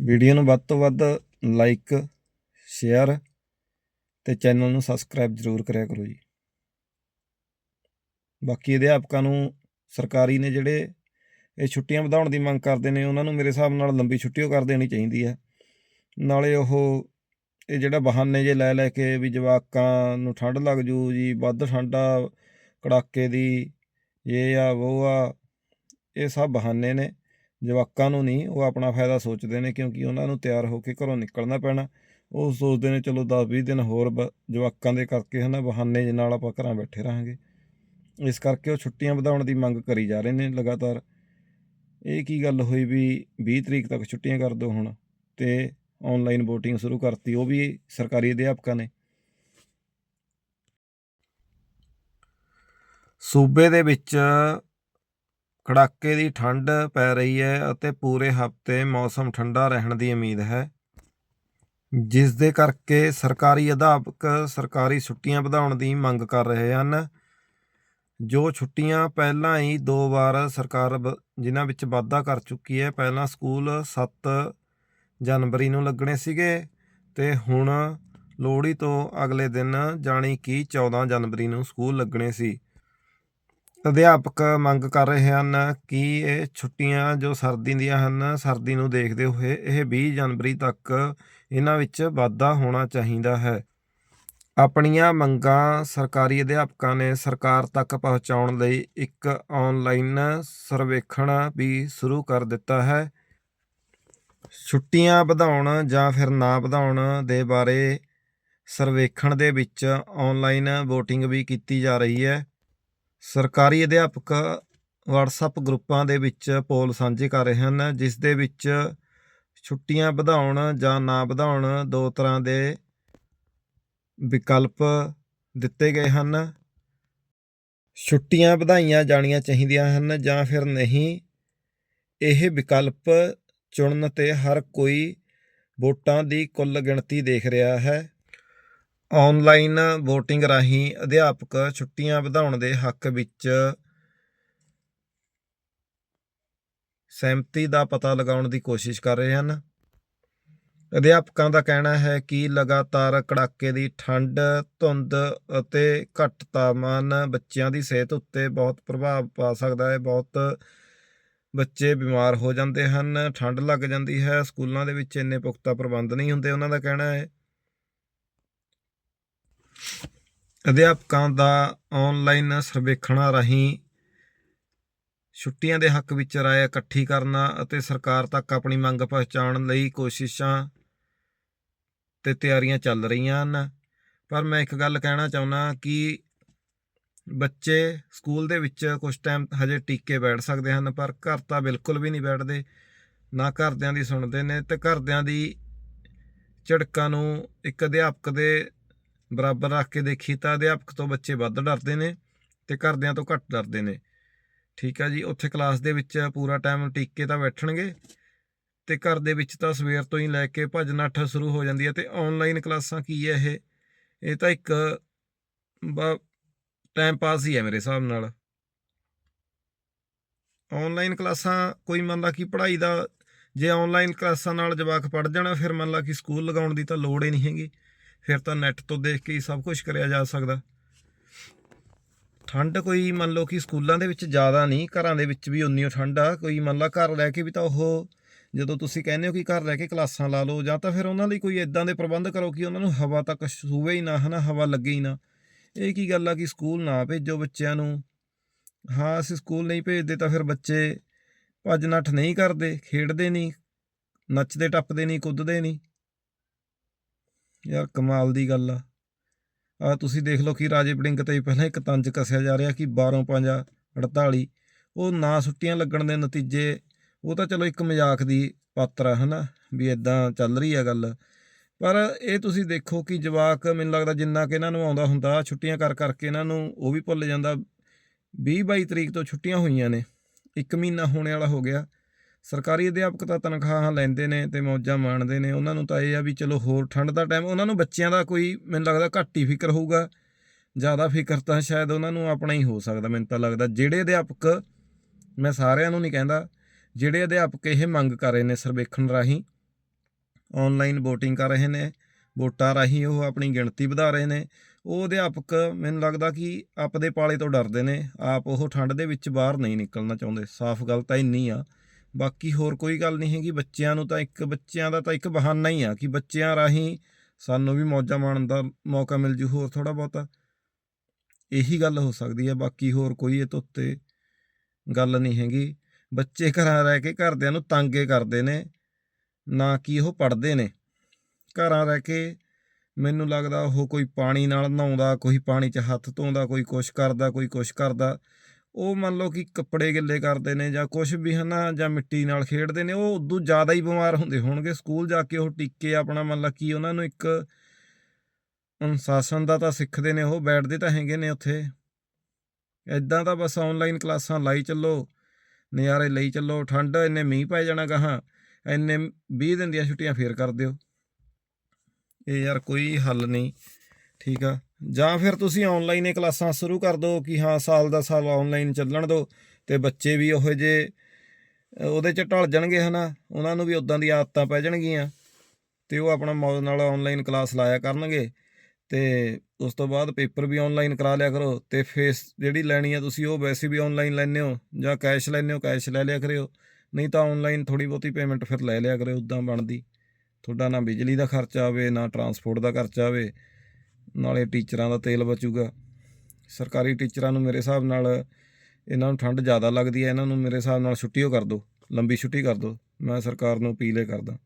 Video ਨੂੰ ਵੱਧ ਤੋਂ ਵੱਧ ਲਾਈਕ ਸ਼ੇਅਰ ਤੇ ਚੈਨਲ ਨੂੰ ਸਬਸਕ੍ਰਾਈਬ ਜ਼ਰੂਰ ਕਰਿਆ ਕਰੋ ਜੀ। ਬਾਕੀ ਅਧਿਆਪਕਾਂ ਨੂੰ ਸਰਕਾਰੀ ਨੇ ਜਿਹੜੇ ਇਹ ਛੁੱਟੀਆਂ ਵਧਾਉਣ ਦੀ ਮੰਗ ਕਰਦੇ ਨੇ, ਉਹਨਾਂ ਨੂੰ ਮੇਰੇ ਹਿਸਾਬ ਨਾਲ ਲੰਬੀ ਛੁੱਟੀ ਓ ਕਰ ਦੇਣੀ ਚਾਹੀਦੀ ਹੈ। ਨਾਲੇ ਉਹ ਇਹ ਜਿਹੜਾ ਬਹਾਨੇ ਜੇ ਲੈ ਲੈ ਕੇ ਵੀ ਜਵਾਕਾਂ ਨੂੰ ਠੰਡ ਲੱਗ ਜੂ ਜੀ, ਵੱਧ ਠੰਡ ਆ ਕੜਾਕੇ ਦੀ, ਇਹ ਆ, ਉਹ ਆ, ਇਹ ਸਭ ਬਹਾਨੇ ਨੇ। ਜਵਾਕਾਂ ਨੂੰ ਨਹੀਂ, ਉਹ ਆਪਣਾ ਫਾਇਦਾ ਸੋਚਦੇ ਨੇ ਕਿਉਂਕਿ ਉਹਨਾਂ ਨੂੰ ਤਿਆਰ ਹੋ ਕੇ ਘਰੋਂ ਨਿਕਲਣਾ ਪੈਣਾ। ਉਹ ਸੋਚਦੇ ਨੇ, ਚਲੋ 10-20 ਦਿਨ ਹੋਰ ਬ- ਜਵਾਕਾਂ ਦੇ ਕਰਕੇ ਹਨਾ ਬਹਾਨੇ ਜਿਹੇ ਨਾਲ ਆਪਾਂ ਘਰਾਂ ਬੈਠੇ ਰਹਾਂਗੇ। ਇਸ ਕਰਕੇ ਉਹ ਛੁੱਟੀਆਂ ਵਧਾਉਣ ਦੀ ਮੰਗ ਕਰੀ ਜਾ ਰਹੇ ਨੇ ਲਗਾਤਾਰ। ਇਹ ਕੀ ਗੱਲ ਹੋਈ ਵੀ 20 ਤਰੀਕ ਤੱਕ ਛੁੱਟੀਆਂ ਕਰ ਦਿਓ ਹੁਣ ਤੇ ਆਨਲਾਈਨ VOTING ਸ਼ੁਰੂ ਕਰਤੀ, ਉਹ ਵੀ ਸਰਕਾਰੀ ਅਧਿਆਪਕਾਂ ਨੇ। ਸੂਬੇ ਦੇ ਵਿੱਚ ਕੜਾਕੇ ਦੀ ਠੰਡ ਪੈ ਰਹੀ ਹੈ ਅਤੇ ਪੂਰੇ ਹਫ਼ਤੇ ਮੌਸਮ ਠੰਡਾ ਰਹਿਣ ਦੀ ਉਮੀਦ ਹੈ। ਜਿਸ ਦੇ ਕਰਕੇ ਸਰਕਾਰੀ ਅਧਿਆਪਕ ਸਰਕਾਰੀ ਛੁੱਟੀਆਂ ਵਧਾਉਣ ਦੀ ਮੰਗ ਕਰ ਰਹੇ ਹਨ। ਜੋ ਛੁੱਟੀਆਂ ਪਹਿਲਾਂ ਹੀ ਦੋ ਵਾਰ ਸਰਕਾਰ ਬ- ਜਿਨ੍ਹਾਂ ਵਿੱਚ ਵਾਧਾ ਕਰ ਚੁੱਕੀ ਹੈ, ਪਹਿਲਾਂ ਸਕੂਲ 7 ਜਨਵਰੀ ਨੂੰ ਲੱਗਣੇ ਸੀਗੇ ਤੇ ਹੁਣ ਲੋਹੜੀ ਤੋਂ ਅਗਲੇ ਦਿਨ ਜਾਣੀ ਕਿ 14 ਜਨਵਰੀ ਨੂੰ ਸਕੂਲ ਲੱਗਣੇ ਸੀ। ਅਧਿਆਪਕ ਮੰਗ ਕਰ ਰਹੇ ਹਨ ਕਿ ਇਹ ਛੁੱਟੀਆਂ ਜੋ ਸਰਦੀ ਦੀਆਂ ਹਨ, ਸਰਦੀ ਨੂੰ ਦੇਖਦੇ ਹੋਏ ਇਹ 20 ਜਨਵਰੀ ਤੱਕ ਇਹਨਾਂ ਵਿੱਚ ਵਾਧਾ ਹੋਣਾ ਚਾਹੀਦਾ ਹੈ। ਆਪਣੀਆਂ ਮੰਗਾਂ ਸਰਕਾਰੀ ਅਧਿਆਪਕਾਂ ਨੇ ਸਰਕਾਰ ਤੱਕ ਪਹੁੰਚਾਉਣ ਲਈ ਇੱਕ ਆਨਲਾਈਨ ਸਰਵੇਖਣ ਵੀ ਸ਼ੁਰੂ ਕਰ ਦਿੱਤਾ ਹੈ। ਛੁੱਟੀਆਂ ਵਧਾਉਣ ਜਾਂ ਫਿਰ ਨਾ ਵਧਾਉਣ ਦੇ ਬਾਰੇ ਸਰਵੇਖਣ ਦੇ ਵਿੱਚ ਆਨਲਾਈਨ VOTING ਵੀ ਕੀਤੀ ਜਾ ਰਹੀ ਹੈ। ਸਰਕਾਰੀ ਅਧਿਆਪਕ WhatsApp ਗਰੁੱਪਾਂ ਦੇ ਵਿੱਚ ਪੋਲ ਸਾਂਝੇ ਕਰ ਰਹੇ ਹਨ, ਜਿਸ ਦੇ ਵਿੱਚ ਛੁੱਟੀਆਂ ਵਧਾਉਣ ਜਾਂ ਨਾ ਵਧਾਉਣ ਦੋ ਤਰ੍ਹਾਂ ਦੇ ਵਿਕਲਪ ਦਿੱਤੇ ਗਏ ਹਨ। ਛੁੱਟੀਆਂ ਵਧਾਈਆਂ ਜਾਣੀਆਂ ਚਾਹੀਦੀਆਂ ਹਨ ਜਾਂ ਫਿਰ ਨਹੀਂ, ਇਹ ਵਿਕਲਪ ਚੁਣਨ ਤੇ ਹਰ ਕੋਈ ਵੋਟਾਂ ਦੀ ਕੁੱਲ ਗਿਣਤੀ ਦੇਖ ਰਿਹਾ ਹੈ। ਆਨਲਾਈਨ VOTING ਰਾਹੀਂ ਅਧਿਆਪਕ ਛੁੱਟੀਆਂ ਵਧਾਉਣ ਦੇ ਹੱਕ ਵਿੱਚ ਸਹਿਮਤੀ ਦਾ ਪਤਾ ਲਗਾਉਣ ਦੀ ਕੋਸ਼ਿਸ਼ ਕਰ ਰਹੇ ਹਨ। ਅਧਿਆਪਕਾਂ ਦਾ ਕਹਿਣਾ ਹੈ ਕਿ ਲਗਾਤਾਰ ਕੜਾਕੇ ਦੀ ਠੰਡ, ਧੁੰਦ ਅਤੇ ਘੱਟ ਤਾਪਮਾਨ ਬੱਚਿਆਂ ਦੀ ਸਿਹਤ ਉੱਤੇ ਬਹੁਤ ਪ੍ਰਭਾਵ ਪਾ ਸਕਦਾ ਹੈ। ਬਹੁਤ ਬੱਚੇ ਬਿਮਾਰ ਹੋ ਜਾਂਦੇ ਹਨ, ਠੰਡ ਲੱਗ ਜਾਂਦੀ ਹੈ, ਸਕੂਲਾਂ ਦੇ ਵਿੱਚ ਇੰਨੇ ਪੁਖਤਾ ਪ੍ਰਬੰਧ ਨਹੀਂ ਹੁੰਦੇ। ਉਹਨਾਂ ਦਾ ਕਹਿਣਾ ਹੈ ਅਧਿਆਪਕਾਂ ਦਾ ਆਨਲਾਈਨ ਸਰਵੇਖਣਾਂ ਰਾਹੀਂ ਛੁੱਟੀਆਂ ਦੇ ਹੱਕ ਵਿੱਚ ਰਾਏ ਇਕੱਠੀ ਕਰਨਾ ਅਤੇ ਸਰਕਾਰ ਤੱਕ ਆਪਣੀ ਮੰਗ ਪਹੁੰਚਾਉਣ ਲਈ ਕੋਸ਼ਿਸ਼ਾਂ ਤੇ ਤਿਆਰੀਆਂ ਚੱਲ ਰਹੀਆਂ ਹਨ। ਪਰ ਮੈਂ ਇੱਕ ਗੱਲ ਕਹਿਣਾ ਚਾਹੁੰਦਾ ਕਿ ਬੱਚੇ ਸਕੂਲ ਦੇ ਵਿੱਚ ਕੁਝ ਟਾਈਮ ਹਜੇ ਟਿੱਕੇ ਬੈਠ ਸਕਦੇ ਹਨ, ਪਰ ਘਰ ਤਾਂ ਬਿਲਕੁਲ ਵੀ ਨਹੀਂ ਬੈਠਦੇ, ਨਾ ਘਰਦਿਆਂ ਦੀ ਸੁਣਦੇ ਨੇ ਤੇ ਘਰਦਿਆਂ ਦੀ ਝੜਕਾਂ ਨੂੰ ਇੱਕ ਅਧਿਆਪਕ ਦੇ ਬਰਾਬਰ ਰੱਖ ਕੇ ਦੇਖੀ ਤਾਂ ਅਧਿਆਪਕ ਤੋਂ ਬੱਚੇ ਵੱਧ ਡਰਦੇ ਨੇ ਤੇ ਘਰਦਿਆਂ ਤੋਂ ਘੱਟ ਡਰਦੇ ਨੇ। ਠੀਕ ਆ ਜੀ, ਉੱਥੇ ਕਲਾਸ ਦੇ ਵਿੱਚ ਪੂਰਾ ਟਾਈਮ ਟਿਕ ਕੇ ਤਾਂ ਬੈਠਣਗੇ ਤੇ ਘਰ ਦੇ ਵਿੱਚ ਤਾਂ ਸਵੇਰ ਤੋਂ ਹੀ ਲੈ ਕੇ ਭੱਜ ਨੱਠ ਸ਼ੁਰੂ ਹੋ ਜਾਂਦੀ ਹੈ ਤੇ ਆਨਲਾਈਨ ਕਲਾਸਾਂ ਕੀ ਹੈ ਇਹ? ਇਹ ਤਾਂ ਇੱਕ ਟਾਈਮ ਪਾਸ ਹੀ ਹੈ ਮੇਰੇ ਹਿਸਾਬ ਨਾਲ। ਆਨਲਾਈਨ ਕਲਾਸਾਂ, ਕੋਈ ਮੰਨ ਲਾ ਕਿ ਪੜ੍ਹਾਈ ਦਾ, ਜੇ ਆਨਲਾਈਨ ਕਲਾਸਾਂ ਨਾਲ ਜਵਾਕ ਪੜ੍ਹ ਜਾਣਾ, ਫਿਰ ਮੰਨ ਲਾ ਕਿ ਸਕੂਲ ਲਗਾਉਣ ਦੀ ਤਾਂ ਲੋੜ ਹੀ ਨਹੀਂ ਹੈਗੀ। ਫਿਰ ਤਾਂ ਨੈੱਟ ਤੋਂ ਦੇਖ ਕੇ ਹੀ ਸਭ ਕੁਝ ਕਰਿਆ ਜਾ ਸਕਦਾ। ਠੰਡ ਕੋਈ ਮੰਨ ਲਓ ਕਿ ਸਕੂਲਾਂ ਦੇ ਵਿੱਚ ਜ਼ਿਆਦਾ ਨਹੀਂ, ਘਰਾਂ ਦੇ ਵਿੱਚ ਵੀ ਉਨੀ ਠੰਡ ਆ। ਕੋਈ ਮੰਨ ਲਾ ਘਰ ਲੈ ਕੇ ਵੀ ਤਾਂ ਉਹ ਜਦੋਂ ਤੁਸੀਂ ਕਹਿੰਦੇ ਹੋ ਕਿ ਘਰ ਲੈ ਕੇ ਕਲਾਸਾਂ ਲਾ ਲਓ ਜਾਂ ਤਾਂ ਫਿਰ ਉਹਨਾਂ ਲਈ ਕੋਈ ਇਦਾਂ ਦੇ ਪ੍ਰਬੰਧ ਕਰੋ ਕਿ ਉਹਨਾਂ ਨੂੰ ਹਵਾ ਤੱਕ ਛੂਵੇ ਹੀ ਨਾ, ਹਨਾ, ਹਵਾ ਲੱਗੇ ਹੀ ਨਾ। ਇਹ ਕੀ ਗੱਲ ਆ ਕਿ ਸਕੂਲ ਨਾ ਭੇਜੋ ਬੱਚਿਆਂ ਨੂੰ। ਹਾਂ, ਅਸੀਂ ਸਕੂਲ ਨਹੀਂ ਭੇਜਦੇ ਤਾਂ ਫਿਰ ਬੱਚੇ ਭੱਜ ਨੱਠ ਨਹੀਂ ਕਰਦੇ, ਖੇਡਦੇ ਨਹੀਂ, ਨੱਚਦੇ, ਟੱਪਦੇ ਨਹੀਂ, ਕੁੱਦਦੇ ਨਹੀਂ। ਯਾਰ ਕਮਾਲ ਦੀ ਗੱਲ ਆ। ਆ ਤੁਸੀਂ ਦੇਖ ਲਓ ਕਿ ਰਾਜੇ ਵੜਿੰਗ ਤੇ ਪਹਿਲਾਂ ਇੱਕ ਤੰਜ ਕੱਸਿਆ ਜਾ ਰਿਹਾ ਕਿ 12 5 48 ਉਹ ਨਾ ਛੁੱਟੀਆਂ ਲੱਗਣ ਦੇ ਨਤੀਜੇ, ਉਹ ਤਾਂ ਚਲੋ ਇੱਕ ਮਜ਼ਾਕ ਦੀ ਪਾਤਰ ਆ, ਹਨਾ, ਵੀ ਇਦਾਂ ਚੱਲ ਰਹੀ ਆ ਗੱਲ। ਪਰ ਇਹ ਤੁਸੀਂ ਦੇਖੋ ਕਿ ਜਵਾਕ, ਮੈਨੂੰ ਲੱਗਦਾ ਜਿੰਨਾ ਕਿ ਇਹਨਾਂ ਨੂੰ ਆਉਂਦਾ ਹੁੰਦਾ, ਛੁੱਟੀਆਂ ਕਰ ਕਰਕੇ ਇਹਨਾਂ ਨੂੰ ਉਹ ਵੀ ਭੁੱਲ ਜਾਂਦਾ। 20 22 ਤਰੀਕ ਤੋਂ ਛੁੱਟੀਆਂ ਹੋਈਆਂ ਨੇ। ਇੱਕ ਮਹੀਨਾ ਹੋਣੇ ਵਾਲਾ ਹੋ ਗਿਆ। ਸਰਕਾਰੀ ਅਧਿਆਪਕ ਤਾਂ ਤਨਖਾਹਾਂ ਲੈਂਦੇ ਨੇ ਤੇ ਮੌਜਾਂ ਮਾਣਦੇ ਨੇ। ਉਹਨਾਂ ਨੂੰ ਤਾਂ ਇਹ ਆ ਵੀ ਚਲੋ ਹੋਰ ਠੰਡ ਦਾ ਟਾਈਮ ਉਹਨਾਂ ਨੂੰ ਬੱਚਿਆਂ ਦਾ ਕੋਈ ਮੈਨੂੰ ਲੱਗਦਾ ਘੱਟ ਹੀ ਫਿਕਰ ਹੋਊਗਾ। ਜ਼ਿਆਦਾ ਫਿਕਰ ਤਾਂ ਸ਼ਾਇਦ ਉਹਨਾਂ ਨੂੰ ਆਪਣਾ ਹੀ ਹੋ ਸਕਦਾ, ਮੈਨੂੰ ਤਾਂ ਲੱਗਦਾ। ਜਿਹੜੇ ਅਧਿਆਪਕ, ਮੈਂ ਸਾਰਿਆਂ ਨੂੰ ਨਹੀਂ ਕਹਿੰਦਾ, ਜਿਹੜੇ ਅਧਿਆਪਕ ਇਹ ਮੰਗ ਕਰ ਰਹੇ ਨੇ ਸਰਵੇਖਣ ਰਾਹੀਂ ਆਨਲਾਈਨ VOTING ਕਰ ਰਹੇ ਨੇ, ਵੋਟਾਂ ਰਾਹੀਂ ਉਹ ਆਪਣੀ ਗਿਣਤੀ ਵਧਾ ਰਹੇ ਨੇ, ਉਹ ਅਧਿਆਪਕ ਮੈਨੂੰ ਲੱਗਦਾ ਕਿ ਆਪਦੇ ਪਾਲੇ ਤੋਂ ਡਰਦੇ ਨੇ। ਆਪ ਉਹ ਠੰਡ ਦੇ ਵਿੱਚ ਬਾਹਰ ਨਹੀਂ ਨਿਕਲਣਾ ਚਾਹੁੰਦੇ। ਸਾਫ਼ ਗੱਲ ਤਾਂ ਇੰਨੀ ਆ ਬਾਕੀ ਹੋਰ ਕੋਈ ਗੱਲ ਨਹੀਂ ਹੈਗੀ, ਬੱਚਿਆਂ ਨੂੰ ਤਾਂ ਇੱਕ, ਬੱਚਿਆਂ ਦਾ ਤਾਂ ਇੱਕ ਬਹਾਨਾ ਹੀ ਆ ਕਿ ਬੱਚਿਆਂ ਰਾਹੀਂ ਸਾਨੂੰ ਵੀ ਮੌਜਾਂ ਮਾਣਨ ਦਾ ਮੌਕਾ ਮਿਲ ਜੂ, ਹੋਰ ਥੋੜਾ ਬਹੁਤਾ ਇਹੀ ਗੱਲ ਹੋ ਸਕਦੀ ਹੈ ਬਾਕੀ ਹੋਰ ਕੋਈ ਇਹ ਤੋਂ ਉੱਤੇ ਗੱਲ ਨਹੀਂ ਹੈਗੀ। ਬੱਚੇ ਘਰਾਂ ਰਹਿ ਕੇ ਘਰਦਿਆਂ ਨੂੰ ਤੰਗੇ ਕਰਦੇ ਨੇ, ਨਾ ਕਿ ਉਹ ਪੜ੍ਹਦੇ ਨੇ। ਘਰਾਂ ਰਹਿ ਕੇ ਮੈਨੂੰ ਲੱਗਦਾ ਉਹ ਕੋਈ ਪਾਣੀ ਨਾਲ ਨਹਾਉਂਦਾ, ਕੋਈ ਪਾਣੀ 'ਚ ਹੱਥ ਧੋਂਦਾ, ਕੋਈ ਕੁਛ ਕਰਦਾ, ਕੋਈ ਕੁਛ ਕਰਦਾ। ਉਹ ਮੰਨ ਲਓ ਕਿ ਕੱਪੜੇ ਗਿੱਲੇ ਕਰਦੇ ਨੇ ਜਾਂ ਕੁਛ ਵੀ ਹਨਾ ਜਾਂ ਮਿੱਟੀ ਨਾਲ ਖੇਡਦੇ ਨੇ, ਉਹ ਉਦੋਂ ਜ਼ਿਆਦਾ ਹੀ ਬਿਮਾਰ ਹੁੰਦੇ ਹੋਣਗੇ। ਸਕੂਲ ਜਾ ਕੇ ਉਹ ਟਿੱਕੇ ਆਪਣਾ ਮੰਨ ਲਾ ਕਿ ਉਹਨਾਂ ਨੂੰ ਇੱਕ ਅਨੁਸ਼ਾਸਨ ਦਾ ਤਾਂ ਸਿੱਖਦੇ ਨੇ, ਉਹ ਬੈਠਦੇ ਤਾਂ ਹੈਗੇ ਨੇ ਉੱਥੇ। ਐਦਾਂ ਤਾਂ ਬਸ ਆਨਲਾਈਨ ਕਲਾਸਾਂ ਲਾਈ ਚੱਲੋ, ਨਜ਼ਾਰੇ ਲਈ ਚੱਲੋ, ਠੰਡ, ਇੰਨੇ ਮੀਂਹ ਪੈ ਜਾਣਾ ਗਾਹਾਂ, ਇੰਨੇ 20 ਦਿਨ ਦੀਆਂ ਛੁੱਟੀਆਂ ਫੇਰ ਕਰ ਦਿਓ। ਇਹ ਯਾਰ ਕੋਈ ਹੱਲ ਨਹੀਂ, ਠੀਕ ਆ? ਜਾਂ ਫਿਰ ਤੁਸੀਂ ਆਨਲਾਈਨ ਇਹ ਕਲਾਸਾਂ ਸ਼ੁਰੂ ਕਰ ਦਿਓ ਕਿ ਹਾਂ, ਸਾਲ ਦਾ ਸਾਲ ਆਨਲਾਈਨ ਚੱਲਣ ਦਿਓ ਤੇ ਬੱਚੇ ਵੀ ਉਹੋ ਜੇ ਉਹਦੇ ਚ ਢਲ ਜਾਣਗੇ ਹਨਾ, ਉਹਨਾਂ ਨੂੰ ਵੀ ਉਦਾਂ ਦੀ ਆਦਤਾਂ ਪੈ ਜਾਣਗੀਆਂ ਤੇ ਉਹ ਆਪਣਾ ਮੌਜ ਨਾਲ ਆਨਲਾਈਨ ਕਲਾਸ ਲਾਇਆ ਕਰਨਗੇ ਤੇ ਉਸ ਤੋਂ ਬਾਅਦ ਪੇਪਰ ਵੀ ਆਨਲਾਈਨ ਕਰਾ ਲਿਆ ਕਰੋ ਤੇ ਫੇਸ ਜਿਹੜੀ ਲੈਣੀ ਆ ਤੁਸੀਂ ਉਹ ਵੈਸੇ ਵੀ ਆਨਲਾਈਨ ਲੈਣੇ ਹੋ ਜਾਂ ਕੈਸ਼ ਲੈਣੇ ਹੋ ਕੈਸ਼ ਲੈ ਲਿਆ ਕਰਿਓ, ਨਹੀਂ ਤਾਂ ਆਨਲਾਈਨ ਥੋੜੀ ਬਹੁਤੀ ਪੇਮੈਂਟ ਫਿਰ ਲੈ ਲਿਆ ਕਰਿਓ ਉਦਾਂ ਬਣਦੀ, ਤੁਹਾਡਾ ਨਾ ਬਿਜਲੀ ਦਾ ਖਰਚਾ ਆਵੇ, ਨਾ ਟਰਾਂਸਪੋਰਟ ਦਾ ਖਰਚਾ ਆਵੇ ਨਾਲੇ ਟੀਚਰਾਂ ਦਾ ਤੇਲ ਬਚੂਗਾ। ਸਰਕਾਰੀ ਟੀਚਰਾਂ ਨੂੰ ਮੇਰੇ ਹਿਸਾਬ ਨਾਲ ਇਹਨਾਂ ਨੂੰ ਠੰਡ ਜ਼ਿਆਦਾ ਲੱਗਦੀ ਹੈ, ਇਹਨਾਂ ਨੂੰ ਮੇਰੇ ਹਿਸਾਬ ਨਾਲ ਛੁੱਟੀ ਓ ਕਰ ਦਿਓ ਲੰਬੀ ਛੁੱਟੀ ਕਰ ਦਿਓ ਮੈਂ ਸਰਕਾਰ ਨੂੰ ਅਪੀਲ ਇਹ ਕਰਦਾ।